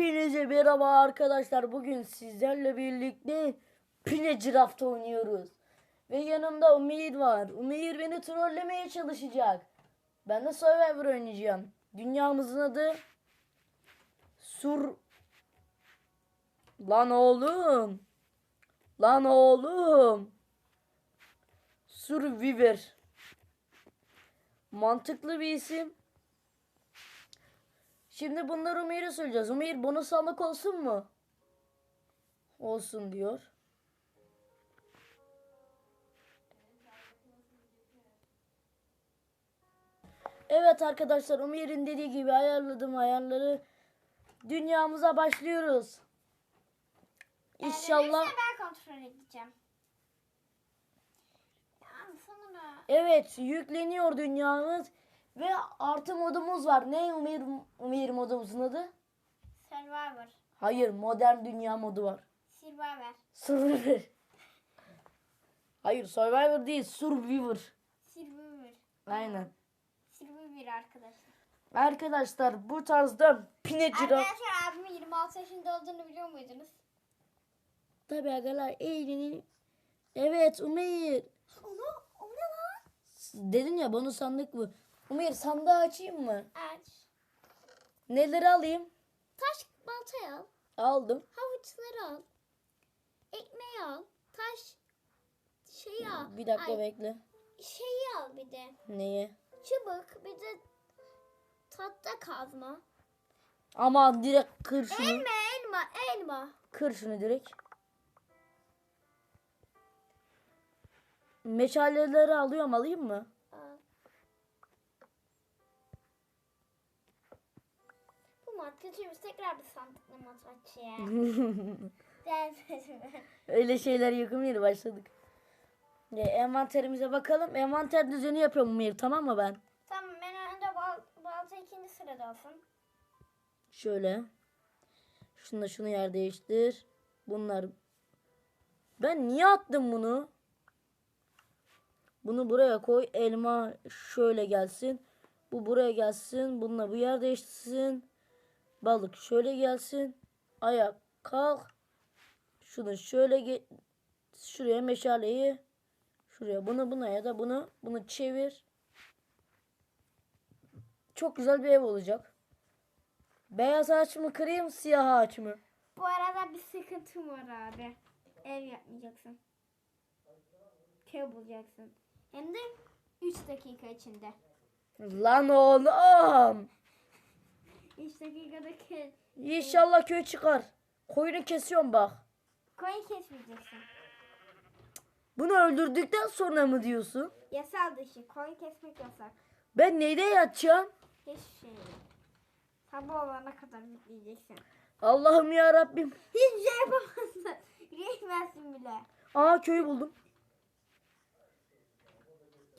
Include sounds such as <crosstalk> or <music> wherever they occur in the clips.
Hepinize merhaba arkadaşlar. Bugün sizlerle birlikte Pine Draft oynuyoruz. Ve yanımda Umir var. Umir beni trollemeye çalışacak. Ben de Survivor oynayacağım. Dünyamızın adı Sur... Lan oğlum. Lan oğlum. Survivor. Mantıklı bir isim. Şimdi bunları Umair'e söyleyeceğiz. Umair bonus almak olsun mu? Olsun diyor. Evet arkadaşlar Umair'in dediği gibi ayarladım ayarları. Dünyamıza başlıyoruz. İnşallah. Öyleyse ben kontrol edeceğim. Evet yükleniyor dünyamız. Ve artı modumuz var. Ne Umair, Umair modumuzun adı? Survivor. Hayır modern dünya modu var. Survivor. Survivor. Hayır Survivor değil Survivor. Survivor. Aynen. Survivor arkadaşlar. Arkadaşlar bu tarzda pinecira. Arkadaşlar abimin 26 yaşında olduğunu biliyor muydunuz? Tabi agalar eğlenin. Evet Umeyr. Onu, o ne lan? Dedin ya bonus sandık bu. Umeyr sandığı açayım mı? Aç. Neleri alayım? Taş baltayı al. Aldım. Havuçları al. Ekmeği al. Taş şeyi al. Bir dakika Ay, bekle. Şeyi al bir de. Neye? Çubuk bir de tahta kazma. Ama direkt kır şunu. Elma elma elma. Kır şunu direkt. Meşaleleri alıyorum alayım mı? Mat götürümüz tekrar bir sandıkla mat açıyor. <laughs> Gelmesin. Öyle şeyler yapmaya başladık. Ya, envanterimize bakalım. Envanter düzeni yapıyorum Umeyr tamam mı ben? tamam ben önde bal, balta ikinci sırada olsun. Şöyle. Şunu da şunu yer değiştir. Bunlar. Ben niye attım bunu? Bunu buraya koy. Elma şöyle gelsin. Bu buraya gelsin. Bununla bu yer değiştirsin. Balık şöyle gelsin. Ayak kalk. Şunu şöyle şuraya meşaleyi şuraya bunu buna ya da bunu bunu çevir. Çok güzel bir ev olacak. Beyaz ağaç mı kırayım siyah ağaç mı? Bu arada bir sıkıntım var abi. Ev yapmayacaksın. Köy bulacaksın. Hem de 3 dakika içinde. Lan oğlum. 3 dakikada köy. İnşallah köy çıkar. Koyunu kesiyorum bak. Koyun kesmeyeceksin. Bunu öldürdükten sonra mı diyorsun? Yasal dışı. Koyun kesmek yasak. Ben neyde yatacağım? Hiçbir şey. Sabah olana kadar bekleyeceksin. Allah'ım ya Rabbim. Hiçbir şey yapamazsın. <laughs> Geçmezsin bile. Aa köyü buldum.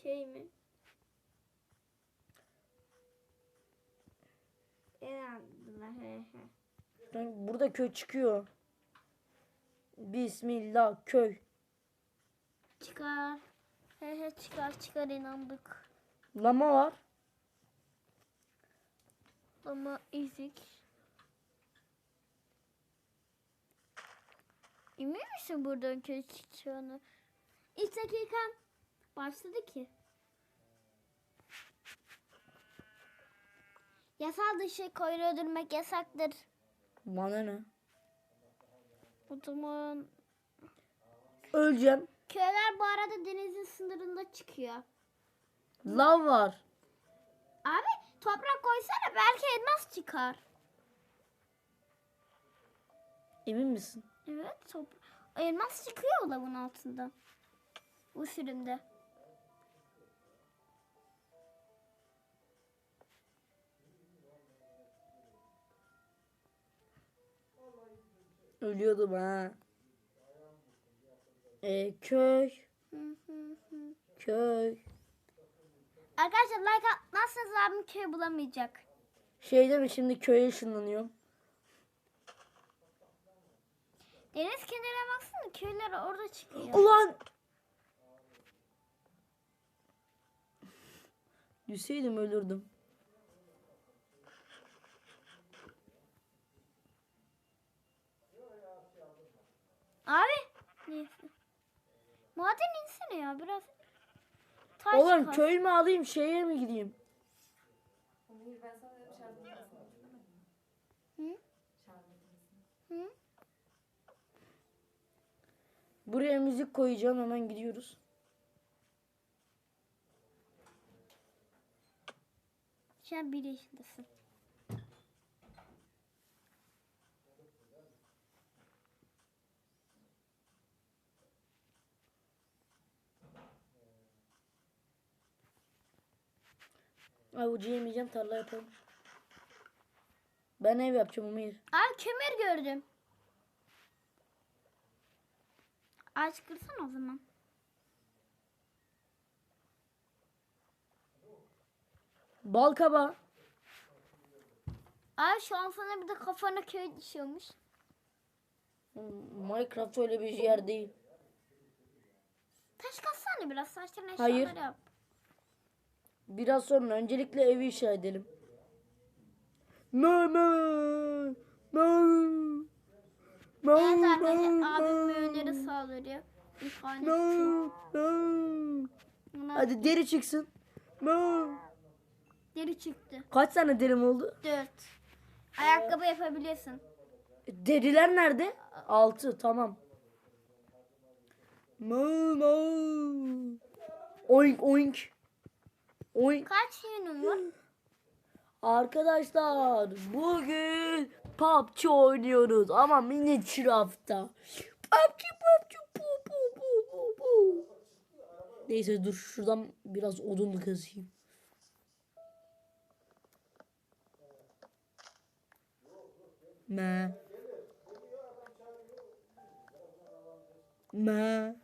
Köy mü? Elhamdülillah. he he. Lan Burada köy çıkıyor. Bismillah köy. Çıkar. He he çıkar çıkar inandık. Lama var. Ama ezik. Emin misin buradan köy çıkacağını? İlk dakikan başladı ki. Yasal dışı koyun öldürmek yasaktır. Bana ne? O zaman Öleceğim. köyler bu arada denizin sınırında çıkıyor. Lav var. Abi toprak koysana belki elmas çıkar. Emin misin? Evet top elmas çıkıyor lavın altından. Bu sürümde. Ölüyordum ha. E, köy. Köy. Arkadaşlar like atmazsanız abim köy bulamayacak. Şeyde mi şimdi köye ışınlanıyorum. Deniz kenarına baksana köyler orada çıkıyor. Ulan! Düşseydim ölürdüm. Abi. Neyse. Maden insene ya biraz. Taş Oğlum köy mü alayım şeye mi gideyim? Hı? Hı? Buraya müzik koyacağım hemen gidiyoruz. An bir yaşındasın. Avucu yemeyeceğim tarla yapalım. Ben ev yapacağım Umir. Aa kömür gördüm. Ağaç kırsan o zaman. Bal kabağı. Abi şu an sana bir de kafana köy düşüyormuş. Minecraft öyle bir yer değil. Taş katsana biraz saçlarına Hayır. eşyaları yap. Biraz sonra öncelikle evi inşa edelim. Mama. Mama. Evet arkadaşlar abim mühürleri sağlıyor. İhanet için. Buna Hadi deri çıksın. Ma. deri çıktı. Kaç tane derim oldu? Dört. Ayakkabı yapabiliyorsun. Deriler nerede? Altı tamam. Mama. Oink oink. Oink. Kaç yünün var? Arkadaşlar bugün PUBG oynuyoruz ama Minecraft'ta. PUBG PUBG pu pu pu pu pu. Neyse dur şuradan biraz odun kazayım. Me. Me.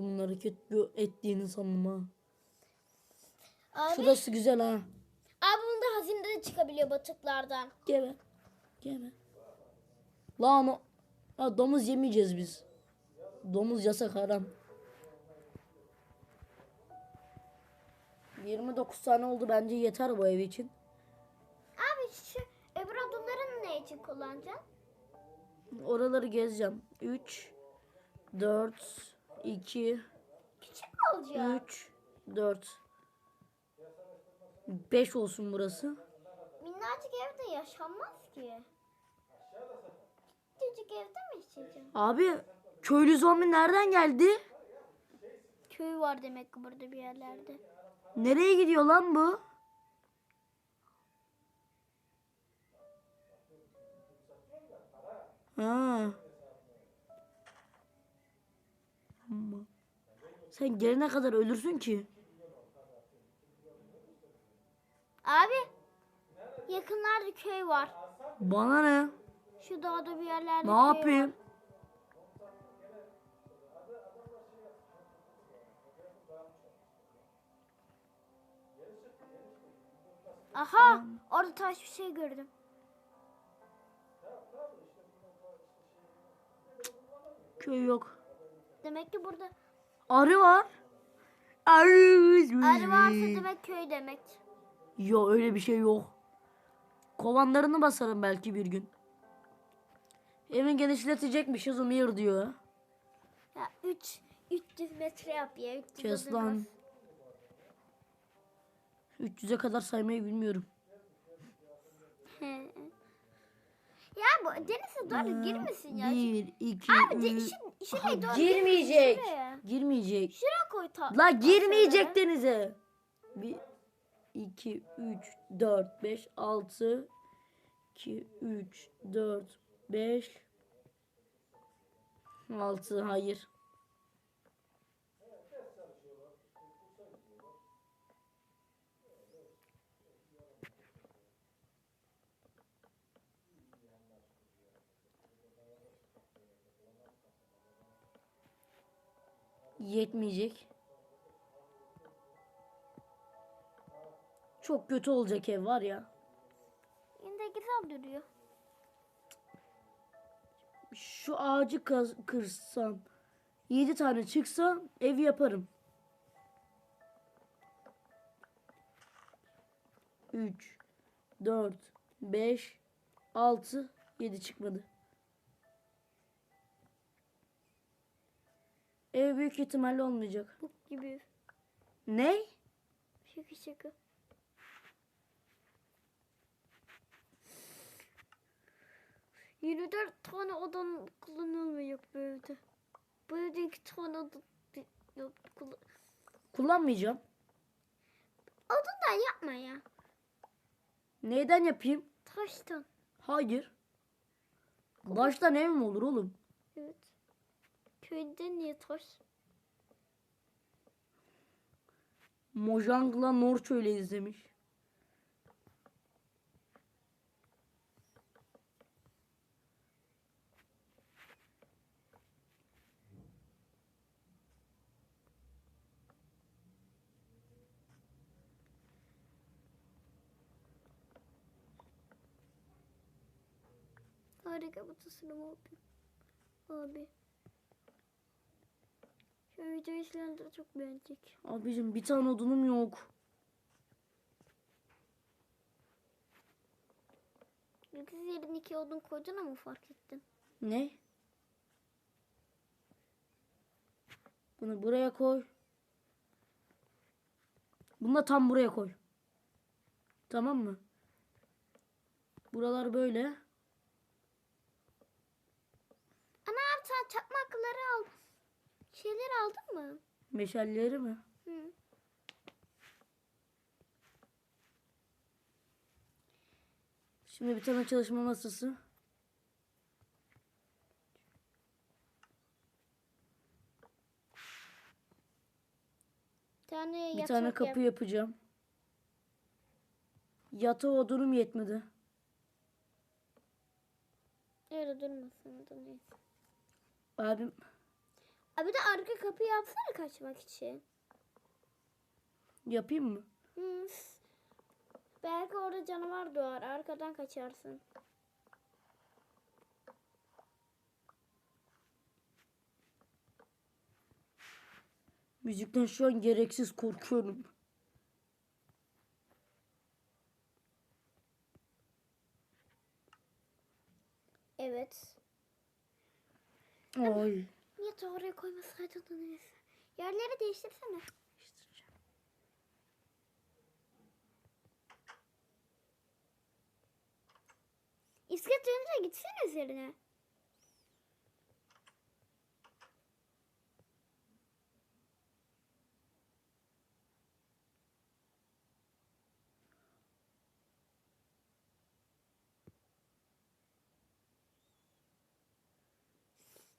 Kumun hareket ettiğini sandım ha. Abi, Şurası güzel ha. abi bunda hazine de çıkabiliyor batıklardan. Gebe. Gebe. Lan o. Ha, domuz yemeyeceğiz biz. Domuz yasak haram. 29 tane oldu bence yeter bu ev için. Abi şu öbür odunları ne için kullanacaksın? Oraları gezeceğim. 3 4 2 Küçük mü olacak? 3 4 5 olsun burası. Minnacık evde yaşanmaz ki. Küçücük evde mi yaşayacağım? Abi köylü zombi nereden geldi? Köy var demek ki burada bir yerlerde. Nereye gidiyor lan bu? Ha. Sen gelene kadar ölürsün ki. Abi yakınlarda köy var. Bana ne? Şu dağda bir yerlerde Ne köy yapayım? var. Aha orada taş bir şey gördüm. Köy yok. Demek ki burada Arı var. Arı. arı varsa demek köy demek. Yok öyle bir şey yok. Kovanlarını basarım belki bir gün. Evin genişletecekmişiz Umir diyor. Ya 3 300 metre yap ya. 300 Kes lan. bas. 300'e kadar saymayı bilmiyorum. Ya bu denize doğru girmesin ya. Bir, iki, Abi de, üç. şu, şuraya doğru Girmeyecek. Şuraya. Girmeyecek. Şuraya koy ta. La girmeyecek denize. Bir, iki, üç, dört, beş, altı. iki, üç, dört, beş. Altı, hayır. Yetmeyecek. Çok kötü olacak ev var ya. Yine de güzel duruyor. Şu ağacı kırsam, 7 tane çıksa ev yaparım. 3 4, 5, 6, 7 çıkmadı. Ev büyük ihtimalle olmayacak. Buk gibi. Ne? Şaka şaka. Yirmi dört tane odan kullanılmıyor bu evde. Bu evde iki tane oda yok. kullan- Kullanmayacağım. Odadan yapma ya. Neyden yapayım? Taştan. Hayır. Baştan ev mi olur oğlum? Evet. Taş? Mojangla Norç öyle izlemiş. Harika bu tasarım abi. Abi. Şu videoyu izleyenler çok beğenecek. Abicim bir tane odunum yok. İkisi yerine iki odun koyduğunu mu fark ettin? Ne? Bunu buraya koy. Bunu da tam buraya koy. Tamam mı? Buralar böyle. Ana abi sen çakmakları al. Şeyleri aldın mı? Meşalleri mi? Hı. Şimdi bir tane çalışma masası. Bir tane Bir tane yap- kapı yapacağım. Yatağa odunum yetmedi. Öyle durmasın da neyse. Abim Abi de arka kapı yapsana kaçmak için. yapayım mı? Hı. Belki orada canavar doğar. Arkadan kaçarsın. Müzikten şu an gereksiz korkuyorum. Evet. Ay. Niye ta oraya koymasaydın da neyse. Yerleri değiştirsene. İskelet önce gitsene üzerine.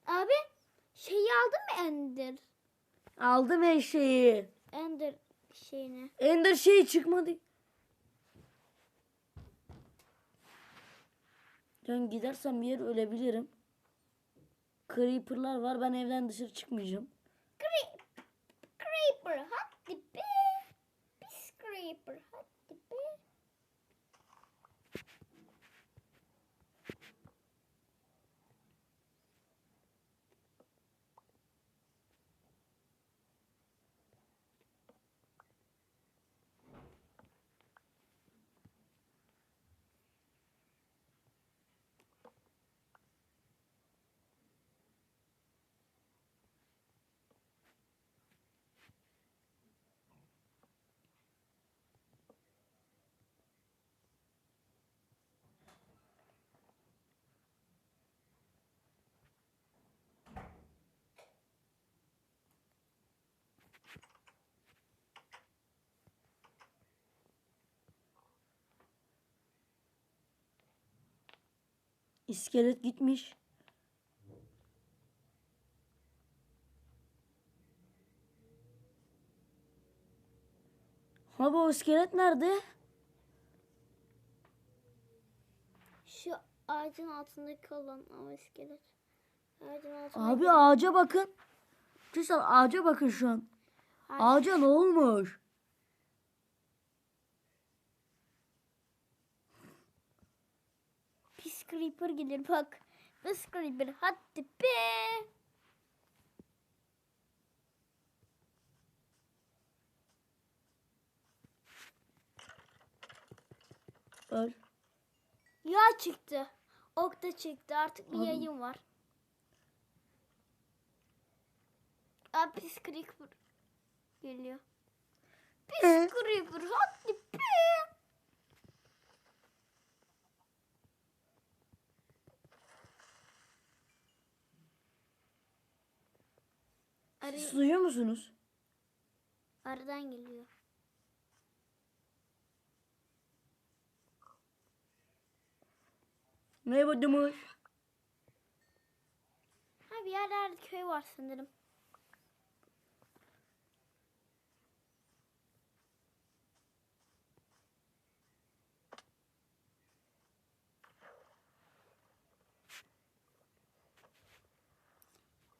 Abi şeyi aldın mı Ender? Aldım her şeyi. Ender şeyini. Ender şey çıkmadı. Ben gidersem bir yer ölebilirim. Creeper'lar var. Ben evden dışarı çıkmayacağım. Creeper hadi be. Pis Creeper hadi be. İskelet gitmiş. Abi o iskelet nerede? Şu ağacın altındaki olan ama iskelet. Ağacın altındaki. Abi ağaca bakın. Arkadaşlar ağaca bakın şu an. Ağaca ne olmuş? Pis Creeper gelir bak. Pis Creeper hadi be. Öl. Yağ çıktı. Ok da çıktı. Artık bir Anladım. yayın var. Aa pis creeper geliyor. Pis creeper hadi be. Arı, Siz duyuyor musunuz? arıdan geliyor. Merhaba Demuş. Ha bir yerlerde köy var sanırım.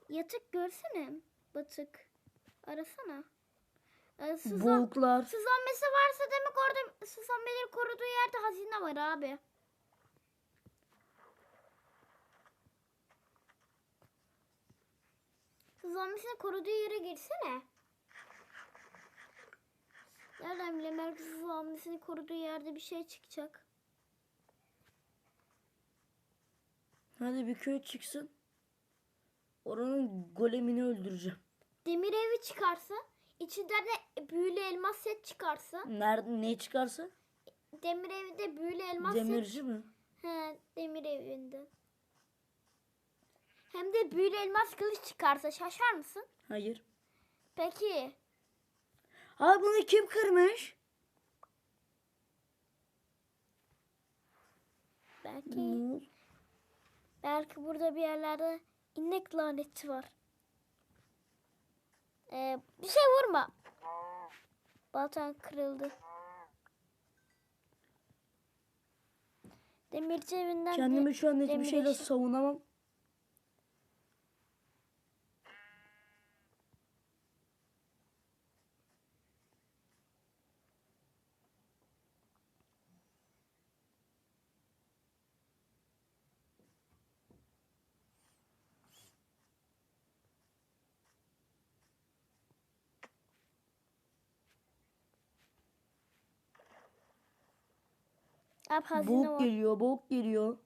Yatık görsene. Batık. Arasana. Ee, zom- Boğuklar. zombisi varsa demek orada su zombileri koruduğu yerde hazine var abi. Zombisini koruduğu yere girsene. Nereden bileyim belki zombisini koruduğu yerde bir şey çıkacak. Hadi bir köy çıksın. Oranın golemini öldüreceğim. Demir evi çıkarsa, içinden de büyülü elmas set çıkarsa, Nerede ne çıkarsa? demir evinde büyülü elmas set Demirci mi? He, demir evinde. Hem de büyülü elmas kılıç çıkarsa şaşar mısın? Hayır. Peki. Ha bunu kim kırmış? Belki oldu? belki burada bir yerlerde inek laneti var. Ee, bir şey vurma. Baltan kırıldı. Demirci evinden de- Kendimi şu an hiçbir demir şeyle savunamam. Abi hazine Boğuk var. geliyor, boğuk geliyor.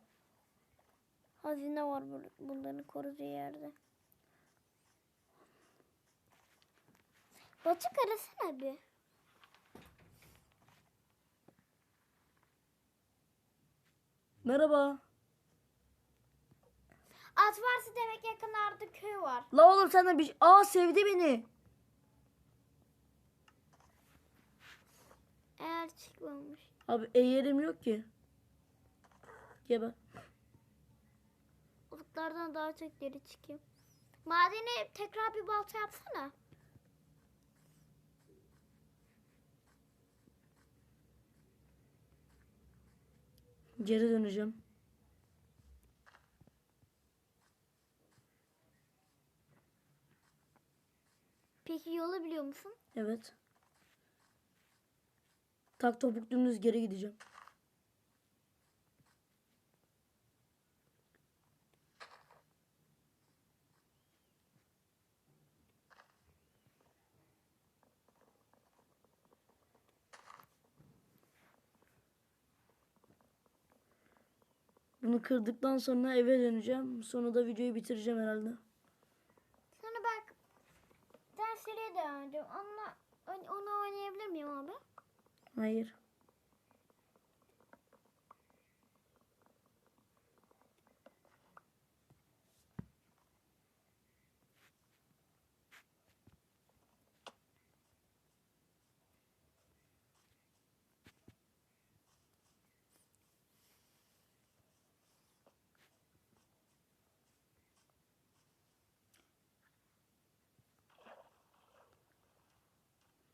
Hazine var bunların koruduğu yerde. Batık arasana bir. Merhaba. At varsa demek yakınlarda köy var. La oğlum sen de bir... Aa sevdi beni. Eğer çıkmamış. Abi e yerim yok ki. Geber. Otlardan daha çok geri çıkayım. Madeni tekrar bir balta yapsana. Geri döneceğim. Peki yolu biliyor musun? Evet. Tak topuk dümdüz geri gideceğim. Bunu kırdıktan sonra eve döneceğim. Sonra da videoyu bitireceğim herhalde. Sonra bak devam edeceğim. Onunla, onu oynayabilir miyim abi? Hayır.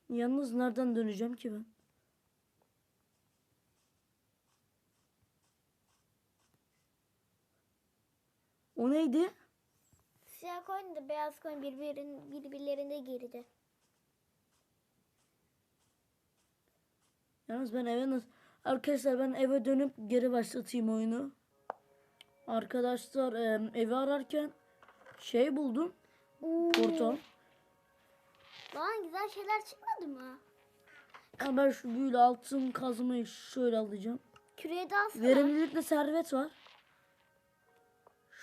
Yalnız nereden döneceğim ki ben? Neydi? Siyah koyun da beyaz koyun birbirin, birbirlerinde geride. Yalnız ben eve nasıl... Arkadaşlar ben eve dönüp geri başlatayım oyunu. Arkadaşlar evi ararken şey buldum. Oo. Portal. Lan güzel şeyler çıkmadı mı? Ben şu büyülü altın kazmayı şöyle alacağım. Küreye de alsana. Verimlilikle servet var.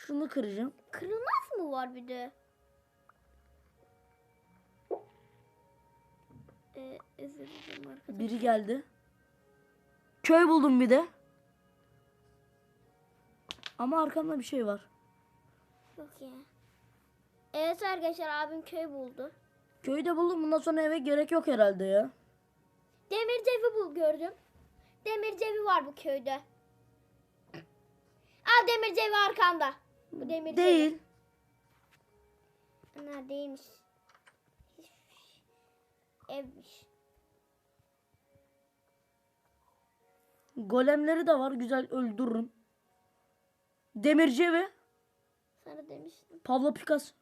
Şunu kıracağım. Kırılmaz mı var bir de? Ee. Biri geldi. Köy buldum bir de. Ama arkamda bir şey var. Yok ya. Evet arkadaşlar abim köy buldu. Köyü de buldum. Bundan sonra eve gerek yok herhalde ya. Demir cevi bul gördüm. Demir cevi var bu köyde. Al demir cevi arkanda. Bu demir. Değil. Ana değilmiş. Evmiş. Golemleri de var. Güzel öldürürüm. Demirci evi. Sana demiştim. Pablo Picasso.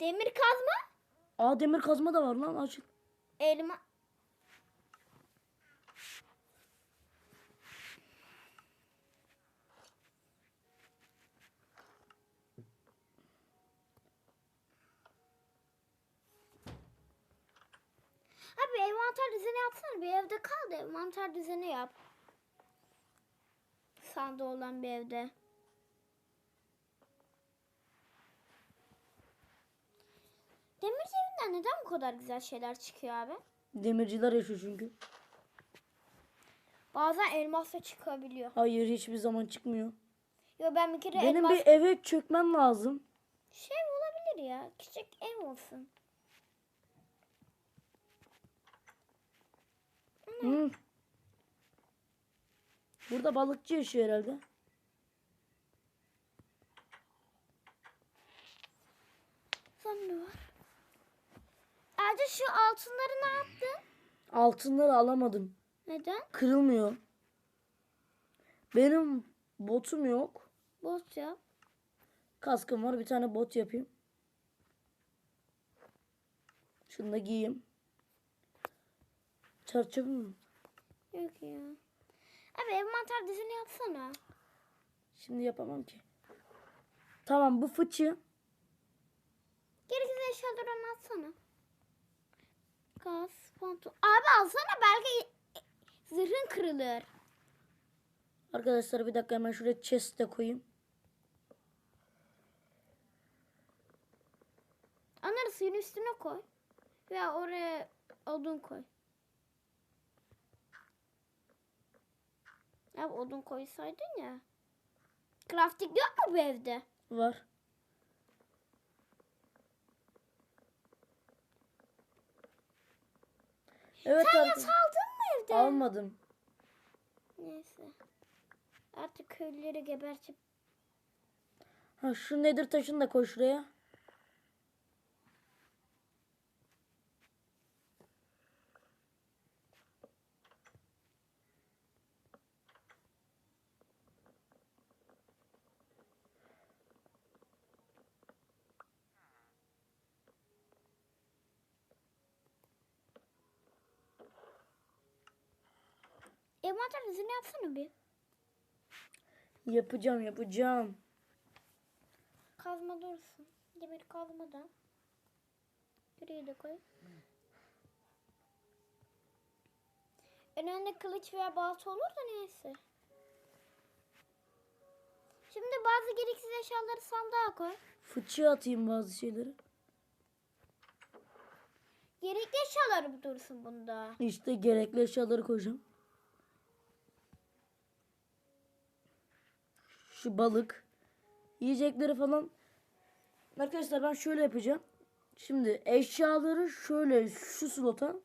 Demir kazma. Aa demir kazma da var lan açık. Elma. Abi envanter düzeni yapsana. Bir evde kal da envanter düzeni yap. Sandığı olan bir evde. Demir cevinden neden bu kadar güzel şeyler çıkıyor abi? Demirciler yaşıyor çünkü. Bazen elmas da çıkabiliyor. Hayır hiçbir zaman çıkmıyor. Yo ben bir kere Benim elmas bir eve çökmem lazım. şey olabilir ya. Küçük ev olsun. Hı. Burada balıkçı yaşıyor herhalde. Zombi Ayrıca şu altınları ne yaptın? Altınları alamadım. Neden? Kırılmıyor. Benim botum yok. Bot yap. Kaskım var. Bir tane bot yapayım. Şunu da giyeyim. Çarçabı mı? Yok ya. Abi envanter dizini yapsana. Şimdi yapamam ki. Tamam bu fıçı. Gerekirse eşyalarını atsana. Gaz, pantolon. Abi alsana belki zırhın kırılır. Arkadaşlar bir dakika hemen şuraya chest de koyayım. Onları suyun üstüne koy. Veya oraya odun koy. Ya odun koysaydın ya. Crafting yok mu bu evde? Var. Evet Sen yatağı aldın mı evde? Almadım. Neyse. Artık köylüleri gebertip Ha şu nedir taşını da koy şuraya. Envanter dizini yapsana bir. Yapacağım yapacağım. Kazma dursun. Demir kazma da. Buraya da koy. Önünde kılıç veya balta olur da neyse. Şimdi bazı gereksiz eşyaları sandığa koy. Fıçıya atayım bazı şeyleri. Gerekli eşyaları mı dursun bunda? İşte gerekli eşyaları koyacağım. Şu balık. Yiyecekleri falan. Arkadaşlar ben şöyle yapacağım. Şimdi eşyaları şöyle şu slota.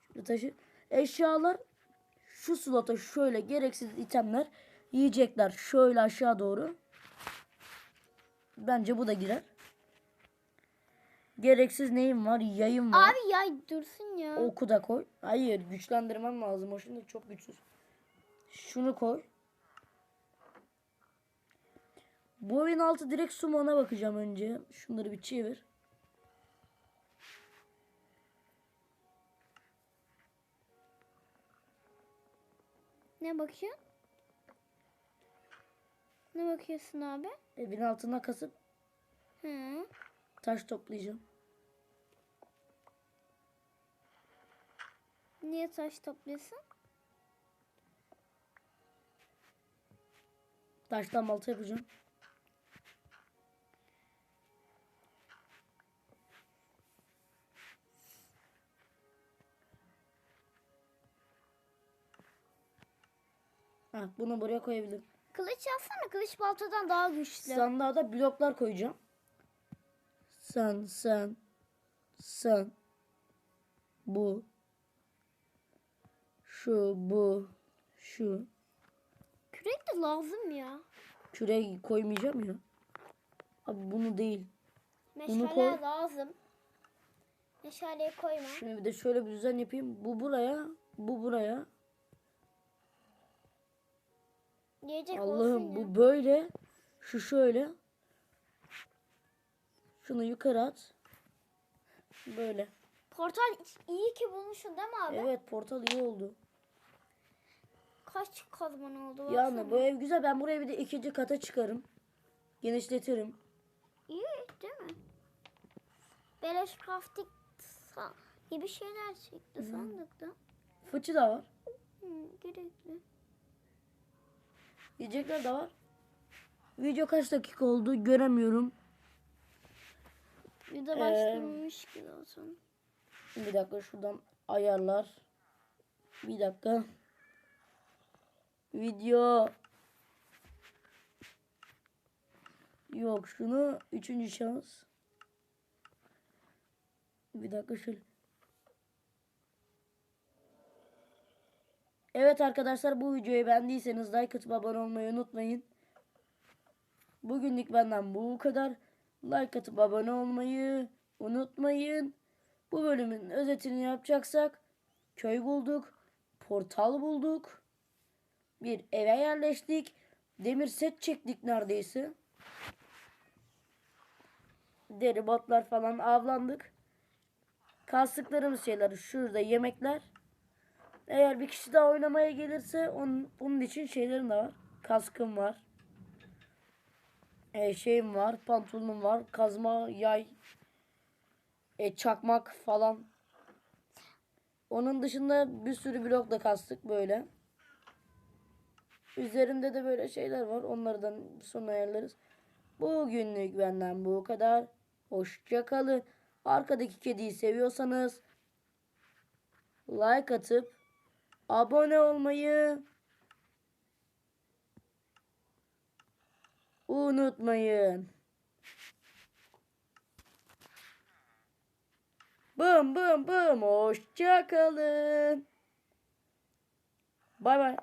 Şöyle taşı. Eşyalar şu slota şöyle gereksiz itemler. Yiyecekler şöyle aşağı doğru. Bence bu da girer. Gereksiz neyim var? Yayım var. Abi yay dursun ya. Oku da koy. Hayır güçlendirmem lazım. O şimdi çok güçsüz. Şunu koy. Bu evin altı direkt sumana bakacağım önce. Şunları bir çevir. Ne bakıyorsun? Ne bakıyorsun abi? Evin altına kasıp Hı. Taş toplayacağım. Niye taş topluyorsun? Taştan balta yapacağım. Ha, bunu buraya koyabilirim. Kılıç yapsana. Kılıç baltadan daha güçlü. Sandığa da bloklar koyacağım. Sen, sen, sen. Bu. Şu, bu, şu. Kürek de lazım ya. Küreği koymayacağım ya. Abi bunu değil. Bunu Meşale koy. lazım. Meşaleyi koyma. Şimdi bir de şöyle bir düzen yapayım. Bu buraya, bu buraya. Yiyecek olsun Allah'ım ya. bu böyle. Şu şöyle. Şunu yukarı at. Böyle. Portal iyi ki bulmuşsun değil mi abi? Evet portal iyi oldu. Kaç kazman oldu? Yani baksana. bu ev güzel. Ben buraya bir de ikinci kata çıkarım. Genişletirim. İyi değil mi? Beleş crafting gibi şeyler çıktı sandıkta. Fıçı da var. Gerekli. Yiyecekler de var. Video kaç dakika oldu göremiyorum. Bir de Ee, başlamış gibi olsun. Bir dakika şuradan ayarlar. Bir dakika. Video. Yok şunu üçüncü şans. Bir dakika şöyle. Evet arkadaşlar bu videoyu beğendiyseniz like atıp abone olmayı unutmayın. Bugünlük benden bu kadar. Like atıp abone olmayı unutmayın. Bu bölümün özetini yapacaksak köy bulduk, portal bulduk, bir eve yerleştik, demir set çektik neredeyse. Deri botlar falan avlandık. Kastıklarımız şeyler şurada yemekler. Eğer bir kişi daha oynamaya gelirse onun, bunun için şeylerim de var. Kaskım var. E, şeyim var, pantolonum var, kazma, yay, e, çakmak falan. Onun dışında bir sürü blok da kastık böyle. Üzerimde de böyle şeyler var. Onlardan sonra ayarlarız. Bugünlük benden bu kadar. Hoşça kalın. Arkadaki kediyi seviyorsanız like atıp abone olmayı unutmayın. Bım bım bım. Hoşça kalın. Bay bay.